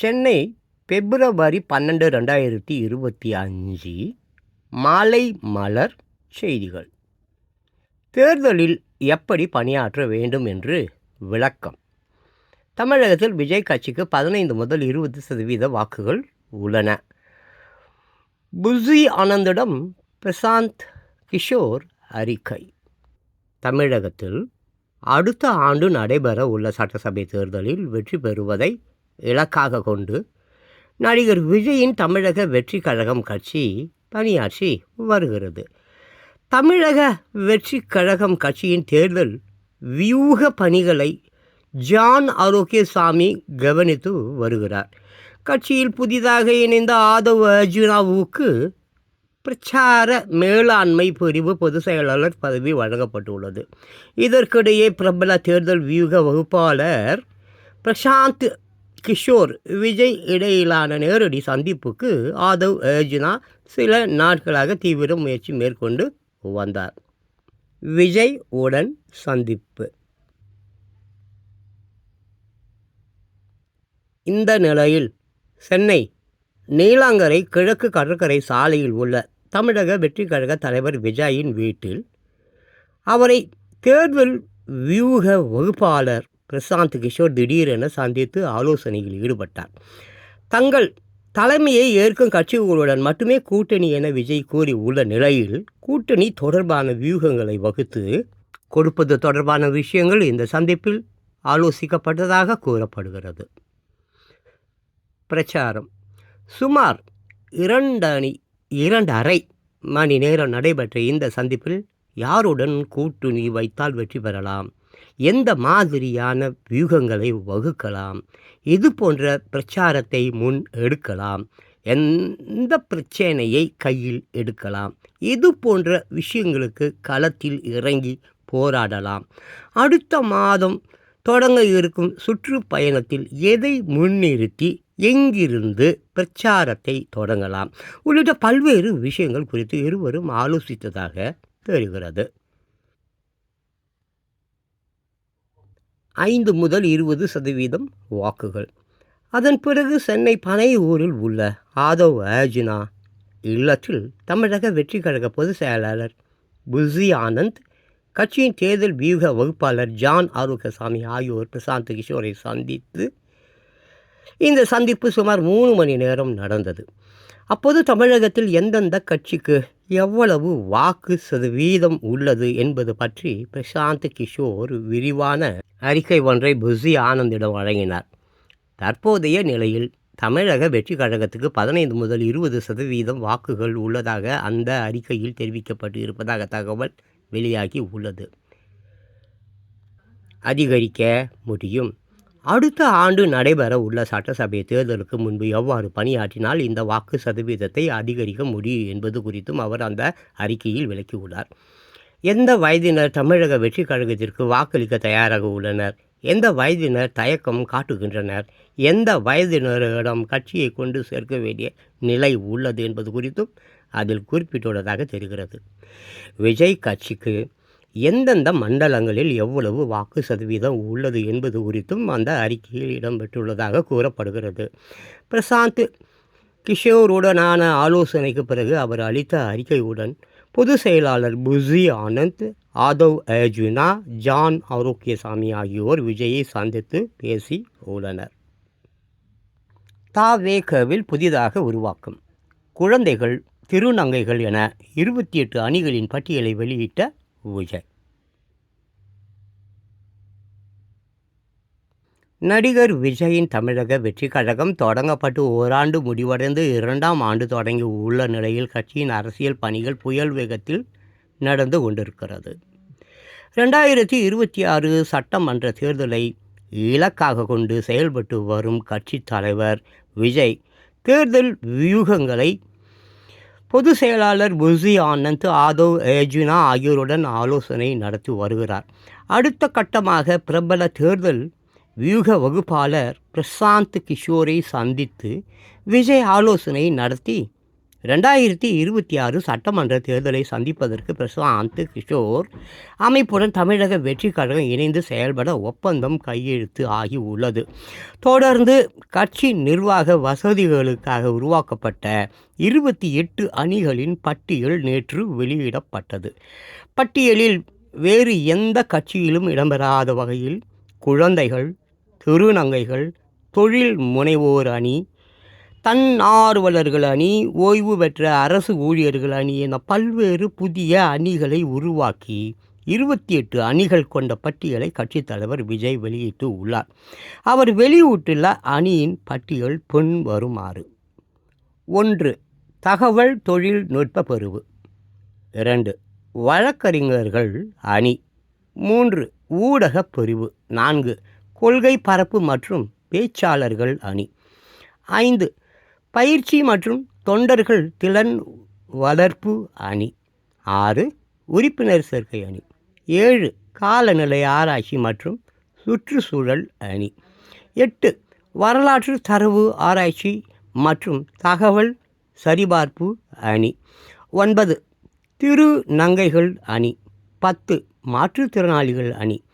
சென்னை பிப்ரவரி பன்னெண்டு ரெண்டாயிரத்தி இருபத்தி அஞ்சு மாலை மலர் செய்திகள். தேர்தலில் எப்படி பணியாற்ற வேண்டும் என்று விளக்கம். தமிழகத்தில் விஜய் கட்சிக்கு பதினைந்து முதல் இருபது சதவீத வாக்குகள் உள்ளன. புசி ஆனந்திடம் பிரசாந்த் கிஷோர் அறிக்கை. தமிழகத்தில் அடுத்த ஆண்டு நடைபெற உள்ள சட்டசபை தேர்தலில் வெற்றி பெறுவதை இலக்காக கொண்டு நடிகர் விஜயின் தமிழக வெற்றி கழகம் கட்சி பணியாற்றி வருகிறது. தமிழக வெற்றி கழகம் கட்சியின் தேர்தல் வியூக பணிகளை ஜான் ஆரோக்கியசாமி கவனித்து வருகிறார். கட்சியில் புதிதாக இணைந்த ஆதவ் அர்ஜுனாவுக்கு பிரச்சார மேலாண்மை பிரிவு பொதுச் செயலாளர் பதவி வழங்கப்பட்டுள்ளது. இதற்கிடையே பிரபல தேர்தல் வியூக வகுப்பாளர் பிரசாந்த் கிஷோர் விஜய் இடையிலான நேரடி சந்திப்புக்கு ஆதவ் அர்ஜுனா சில நாட்களாக தீவிர முயற்சி மேற்கொண்டு வந்தார். விஜய் உடன் சந்திப்பு. இந்த நிலையில் சென்னை நீலாங்கரை கிழக்கு கடற்கரை சாலையில் உள்ள தமிழக வெற்றி கழக தலைவர் விஜயின் வீட்டில் அவரை தேர்தல் வியூக வகுப்பாளர் பிரசாந்த் கிஷோர் திடீரென சந்தித்து ஆலோசனையில் ஈடுபட்டார். தங்கள் தலைமையை ஏற்கும் கட்சிகளுடன் மட்டுமே கூட்டணி என விஜய் கூறி உள்ள நிலையில் கூட்டணி தொடர்பான வியூகங்களை வகுத்து கொடுப்பது தொடர்பான விஷயங்கள் இந்த சந்திப்பில் ஆலோசிக்கப்பட்டதாக கூறப்படுகிறது. பிரச்சாரம். சுமார் இரண்டு அணி இரண்டு அரை மணி நேரம் நடைபெற்ற இந்த சந்திப்பில் யாருடன் கூட்டணி வைத்தால் வெற்றி பெறலாம்? எந்த மாதிரியான வியூகங்களை வகுக்கலாம்? இது போன்ற பிரச்சாரத்தை முன் எடுக்கலாம். எந்த பிரச்சனையை கையில் எடுக்கலாம்? இது போன்ற விஷயங்களுக்கு களத்தில் இறங்கி போராடலாம். அடுத்த மாதம் தொடங்க இருக்கும் சுற்றுப்பயணத்தில் எதை முன்னிறுத்தி எங்கிருந்து பிரச்சாரத்தை தொடங்கலாம்? உள்ளிட்ட பல்வேறு விஷயங்கள் குறித்து இருவரும் ஆலோசித்ததாக தெரிகிறது. ஐந்து முதல் இருபது சதவீதம் வாக்குகள். அதன் பிறகு சென்னை பனையூரில் உள்ள ஆதவ் ஆஜினா இல்லத்தில் தமிழக வெற்றி கழக பொதுச் செயலாளர் புசி ஆனந்த் கட்சியின் தேர்தல் வியூக வகுப்பாளர் ஜான் ஆரோக்கியசாமி ஆகியோர் பிரசாந்த் கிஷோரை சந்தித்து இந்த சந்திப்பு சுமார் மூணு மணி நேரம் நடந்தது. அப்போது தமிழகத்தில் எந்தெந்த கட்சிக்கு எவ்வளவு வாக்கு சதவீதம் உள்ளது என்பது பற்றி பிரசாந்த் கிஷோர் விரிவான அறிக்கை ஒன்றை புசி ஆனந்திடம் வழங்கினார். தற்போதைய நிலையில் தமிழக வெற்றி கழகத்துக்கு பதினைந்து முதல் இருபது சதவீதம் வாக்குகள் உள்ளதாக அந்த அறிக்கையில் தெரிவிக்கப்பட்டு இருப்பதாக தகவல் வெளியாகி உள்ளது. அதிகரிக்க முடியும். அடுத்த ஆண்டு நடைபெற உள்ள சட்டசபை தேர்தலுக்கு முன்பு எவ்வாறு பணியாற்றினால் இந்த வாக்கு சதவீதத்தை அதிகரிக்க முடியும் என்பது குறித்தும் அவர் அந்த அறிக்கையில் விளக்கியுள்ளார். எந்த வயதினர் தமிழக வெற்றி கழகத்திற்கு வாக்களிக்க தயாராக உள்ளனர்? எந்த வயதினர் தயக்கம் காட்டுகின்றனர்? எந்த வயதினரிடம் கட்சியை கொண்டு சேர்க்க வேண்டிய நிலை உள்ளது என்பது குறித்தும் அதில் குறிப்பிட்டுள்ளதாக தெரிகிறது. விஜய் கட்சிக்கு எந்தெந்த மண்டலங்களில் எவ்வளவு வாக்கு சதவீதம் உள்ளது என்பது குறித்தும் அந்த அறிக்கையில் இடம்பெற்றுள்ளதாக கூறப்படுகிறது. பிரசாந்த் கிஷோருடனான ஆலோசனைக்கு பிறகு அவர் அளித்த அறிக்கையுடன் பொதுச் செயலாளர் புசி ஆனந்த் ஆதவ் அர்ஜுனா ஜான் ஆரோக்கியசாமி ஆகியோர் விஜயை சந்தித்து பேசி உள்ளனர். தாவேகவில் புதிதாக உருவாக்கும். குழந்தைகள் திருநங்கைகள் என இருபத்தி எட்டு அணிகளின் பட்டியலை வெளியிட்ட விஜய் நடிகர் விஜயின் தமிழக வெற்றி கழகம் தொடங்கப்பட்டு ஓராண்டு முடிவடைந்து இரண்டாம் ஆண்டு தொடங்கி உள்ள நிலையில் கட்சியின் அரசியல் பணிகள் புயல் வேகத்தில் நடந்து கொண்டிருக்கிறது. ரெண்டாயிரத்தி இருபத்தி ஆறு சட்டமன்ற தேர்தலை இலக்காக கொண்டு செயல்பட்டு வரும் கட்சி தலைவர் விஜய் தேர்தல் வியூகங்களை பொதுச் செயலாளர் புசி ஆனந்த் ஆதவ் ஏஜுனா ஆகியோருடன் ஆலோசனை நடத்தி வருகிறார். அடுத்த கட்டமாக பிரபல தேர்தல் வியூக வகுப்பாளர் பிரசாந்த் கிஷோரை சந்தித்து விஜய் ஆலோசனை நடத்தி ரெண்டாயிரத்தி இருபத்தி ஆறு சட்டமன்ற தேர்தலை சந்திப்பதற்கு பிரசாந்த் கிஷோர் அமைப்புடன் தமிழக வெற்றி கழகம் இணைந்து செயல்பட ஒப்பந்தம் கையெழுத்து ஆகி உள்ளது தொடர்ந்து கட்சி நிர்வாக வசதிகளுக்காக உருவாக்கப்பட்ட இருபத்தி எட்டு அணிகளின் பட்டியல் நேற்று வெளியிடப்பட்டது. பட்டியலில் வேறு எந்த கட்சியிலும் இடம்பெறாத வகையில் குழந்தைகள் திருநங்கைகள் தொழில் முனைவோர் அணி தன்னார்வலர்கள் அணி ஓய்வு பெற்ற அரசு ஊழியர்கள் அணி என பல்வேறு புதிய அணிகளை உருவாக்கி இருபத்தி எட்டு அணிகள் கொண்ட பட்டியலை கட்சித் தலைவர் விஜய் வெளியிட்டு உள்ளார். அவர் வெளியிட்டுள்ள அணியின் பட்டியல் பின் வருமாறு. ஒன்று தகவல் தொழில்நுட்ப பெருவு. இரண்டு வழக்கறிஞர்கள் அணி. மூன்று ஊடகப் பிரிவு. நான்கு கொள்கை பரப்பு மற்றும் பேச்சாளர்கள் அணி. ஐந்து பயிற்சி மற்றும் தொண்டர்கள் திறன் வளர்ப்பு அணி. ஆறு உறுப்பினர் சேர்க்கை அணி. ஏழு காலநிலை ஆராய்ச்சி மற்றும் சுற்றுச்சூழல் அணி. எட்டு வரலாற்று தரவு ஆராய்ச்சி மற்றும் தகவல் சரிபார்ப்பு அணி. ஒன்பது திரு நங்கைகள் அணி. பத்து மாற்றுத்திறனாளிகள் அணி.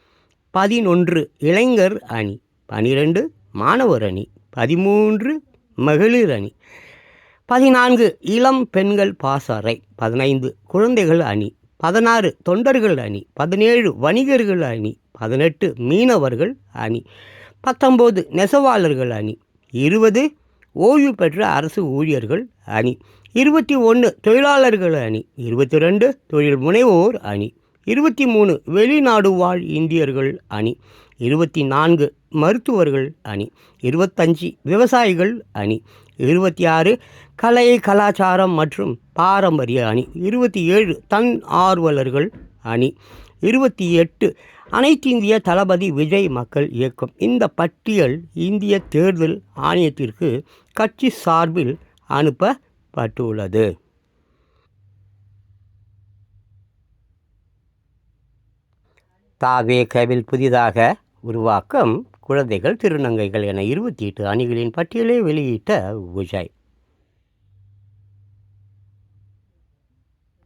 பதினொன்று இளைஞர் அணி. பனிரெண்டு மாணவர் அணி. பதிமூன்று மகளிர் அணி. பதினான்கு இளம் பெண்கள் பாசறை பதினைந்து குழந்தைகள் அணி பதினாறு தொண்டர்கள் அணி பதினேழு வணிகர்கள் அணி பதினெட்டு மீனவர்கள் அணி பத்தொம்போது நெசவாளர்கள் அணி இருபது ஓய்வு பெற்ற அரசு ஊழியர்கள் அணி இருபத்தி ஒன்று தொழிலாளர்கள் அணி இருபத்தி ரெண்டு தொழில் முனைவோர் அணி இருபத்தி மூணு வெளிநாடு வாழ் இந்தியர்கள் அணி இருபத்தி நான்கு மருத்துவர்கள் அணி இருபத்தஞ்சி விவசாயிகள் அணி இருபத்தி ஆறு கலை கலாச்சாரம் மற்றும் பாரம்பரிய அணி இருபத்தி ஏழு தன் ஆர்வலர்கள் அணி இருபத்தி எட்டு அனைத்து இந்திய தளபதி விஜய் மக்கள் இயக்கம். இந்த பட்டியல் இந்திய தேர்தல் ஆணையத்திற்கு கட்சி சார்பில் அனுப்பப்பட்டுள்ளது. தாவேகவில் புதிதாக உருவாக்கம் குழந்தைகள் திருநங்கைகள் என இருபத்தி எட்டு அணிகளின் பட்டியலை வெளியிட்ட விஜய்